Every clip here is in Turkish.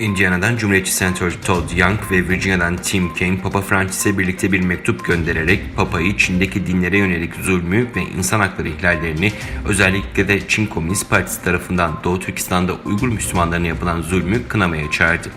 Indiana'dan Cumhuriyetçi Senatör Todd Young ve Virginia'dan Tim Kaine Papa Francis'e birlikte bir mektup göndererek Papa'yı Çin'deki dinlere yönelik zulmü ve insan hakları ihlallerini özellikle de Çin Komünist Partisi tarafından Doğu Türkistan'da Uygur Müslümanlarına yapılan zulmü kınamaya çağırdı.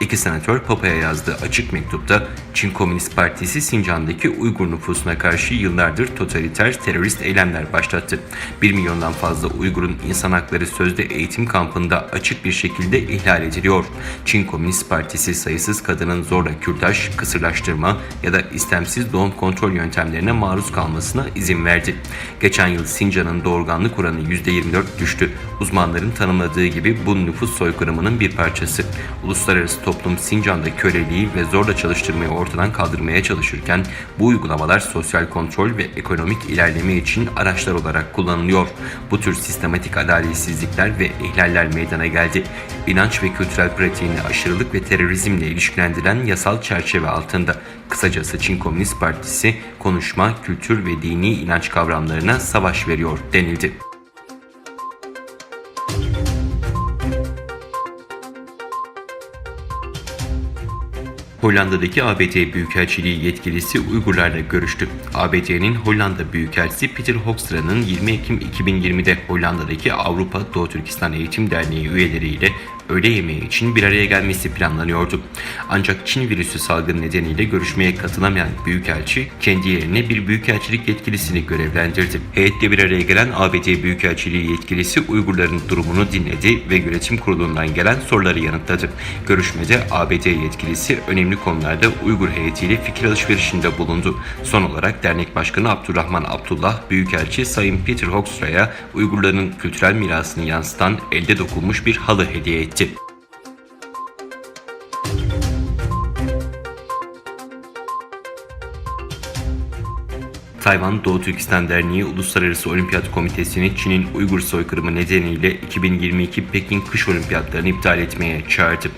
İki senatör Papa'ya yazdığı açık mektupta Çin Komünist Partisi Sincan'daki Uygur nüfusuna karşı yıllardır totaliter terörist eylemler başlattı. 1 milyondan fazla Uygur'un insan hakları sözde eğitim kampında açık bir şekilde ihlal ediliyor. Çin Komünist Partisi sayısız kadının zorla kürtaj, kısırlaştırma ya da istemsiz doğum kontrol yöntemlerine maruz kalmasına izin verdi. Geçen yıl Sincan'ın doğurganlık oranı %24 düştü. Uzmanların tanımladığı gibi bu nüfus soykırımının bir parçası. Uluslararası toplum Sincan'da köleliği ve zorla çalıştırmayı ortadan kaldırmaya çalışırken bu uygulamalar sosyal kontrol ve ekonomik ilerleme için araçlar olarak kullanılıyor. Bu tür sistematik adaletsizlikler ve ihlaller meydana geldi. İnanç ve kültürel pratiğini aşırılık ve terörizmle ilişkilendiren yasal çerçeve altında. Kısacası Çin Komünist Partisi konuşma, kültür ve dini inanç kavramlarına savaş veriyor denildi. Hollanda'daki ABD Büyükelçiliği yetkilisi Uygurlarla görüştü. ABD'nin Hollanda Büyükelçisi Peter Hoekstra'nın 20 Ekim 2020'de Hollanda'daki Avrupa Doğu Türkistan Eğitim Derneği üyeleriyle öğle yemeği için bir araya gelmesi planlanıyordu. Ancak Çin virüsü salgını nedeniyle görüşmeye katılamayan Büyükelçi kendi yerine bir Büyükelçilik yetkilisini görevlendirdi. Heyetle bir araya gelen ABD Büyükelçiliği yetkilisi Uygurların durumunu dinledi ve yönetim kurulundan gelen soruları yanıtladı. Görüşmede ABD yetkilisi önemli konularda Uygur heyetiyle fikir alışverişinde bulundu. Son olarak dernek başkanı Abdurrahman Abdullah, Büyükelçi Sayın Peter Hoekstra'ya Uygurların kültürel mirasını yansıtan elde dokunmuş bir halı hediye etti. Tayvan Doğu Türkistan Derneği Uluslararası Olimpiyat Komitesi'ni Çin'in Uygur soykırımı nedeniyle 2022 Pekin Kış Olimpiyatlarını iptal etmeye çağırdı.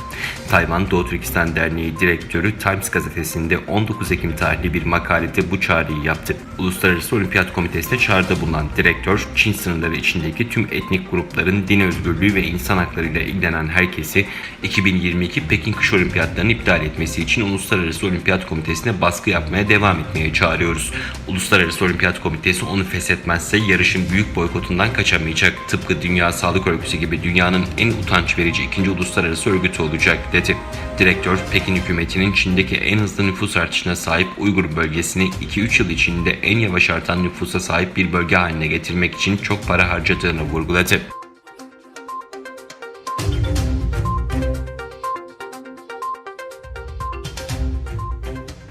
Tayvan Doğu Türkistan Derneği Direktörü Times gazetesinde 19 Ekim tarihli bir makalede bu çağrıyı yaptı. Uluslararası Olimpiyat Komitesi'ne çağrıda bulunan direktör, Çin sınırları içindeki tüm etnik grupların din özgürlüğü ve insan haklarıyla ilgilenen herkesi 2022 Pekin Kış Olimpiyatlarını iptal etmesi için Uluslararası Olimpiyat Komitesi'ne baskı yapmaya devam etmeye çağırıyoruz. Uluslararası Olimpiyat Komitesi onu feshetmezse yarışın büyük boykotundan kaçamayacak. Tıpkı Dünya Sağlık Örgütü gibi dünyanın en utanç verici ikinci uluslararası örgütü olacak dedi. Direktör, Pekin hükümetinin Çin'deki en hızlı nüfus artışına sahip Uygur bölgesini 2-3 yıl içinde en yavaş artan nüfusa sahip bir bölge haline getirmek için çok para harcadığını vurguladı.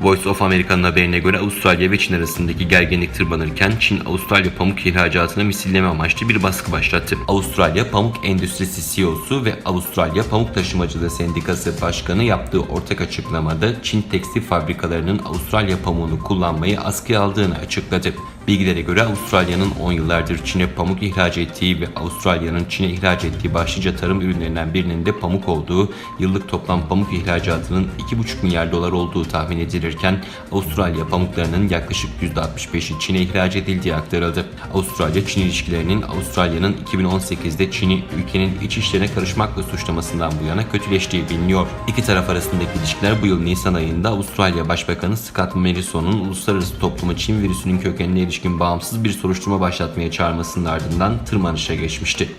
Voice of America'nın haberine göre Avustralya ve Çin arasındaki gerginlik tırmanırken Çin Avustralya pamuk ihracatına misilleme amaçlı bir baskı başlattı. Avustralya Pamuk Endüstrisi CEO'su ve Avustralya Pamuk Taşımacılığı Sendikası Başkanı yaptığı ortak açıklamada Çin tekstil fabrikalarının Avustralya pamuğunu kullanmayı askıya aldığını açıkladı. Bilgilere göre Avustralya'nın 10 yıllardır Çin'e pamuk ihraç ettiği ve Avustralya'nın Çin'e ihraç ettiği başlıca tarım ürünlerinden birinin de pamuk olduğu, yıllık toplam pamuk ihracatının 2,5 milyar dolar olduğu tahmin edilirken Avustralya pamuklarının yaklaşık %65'i Çin'e ihraç edildiği aktarıldı. Avustralya-Çin ilişkilerinin Avustralya'nın 2018'de Çin'i ülkenin iç işlerine karışmakla suçlamasından bu yana kötüleştiği biliniyor. İki taraf arasındaki ilişkiler bu yıl Nisan ayında Avustralya Başbakanı Scott Morrison'un uluslararası toplumu Çin virüsünün kökenine ilişkin bağımsız bir soruşturma başlatmaya çağırmasının ardından tırmanışa geçmişti.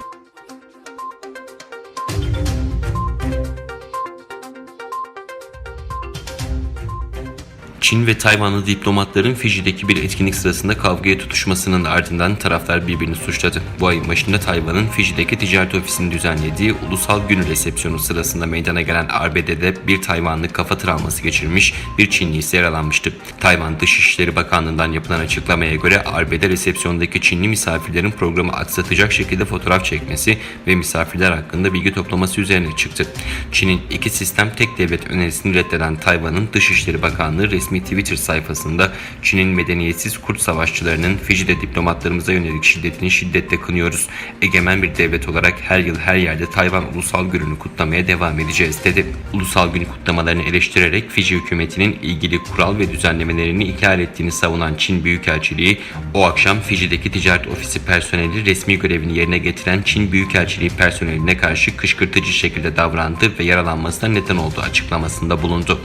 Çin ve Tayvanlı diplomatların Fiji'deki bir etkinlik sırasında kavgaya tutuşmasının ardından taraflar birbirini suçladı. Bu ayın başında Tayvan'ın Fiji'deki ticaret ofisinin düzenlediği ulusal gün resepsiyonu sırasında meydana gelen arbedede bir Tayvanlı kafa travması geçirmiş, bir Çinli ise yaralanmıştı. Tayvan Dışişleri Bakanlığı'ndan yapılan açıklamaya göre arbede resepsiyondaki Çinli misafirlerin programı aksatacak şekilde fotoğraf çekmesi ve misafirler hakkında bilgi toplaması üzerine çıktı. Çin'in iki sistem tek devlet önerisini reddeden Tayvan'ın Dışişleri Bakanlığı resmi resmi Twitter sayfasında Çin'in medeniyetsiz kurt savaşçılarının Fiji'de diplomatlarımıza yönelik şiddetini şiddetle kınıyoruz. Egemen bir devlet olarak her yıl her yerde Tayvan Ulusal Günü'nü kutlamaya devam edeceğiz dedi. Ulusal Gün kutlamalarını eleştirerek Fiji hükümetinin ilgili kural ve düzenlemelerini ihlal ettiğini savunan Çin Büyükelçiliği o akşam Fiji'deki ticaret ofisi personeli resmi görevini yerine getiren Çin Büyükelçiliği personeline karşı kışkırtıcı şekilde davrandı ve yaralanmasına neden olduğu açıklamasında bulundu.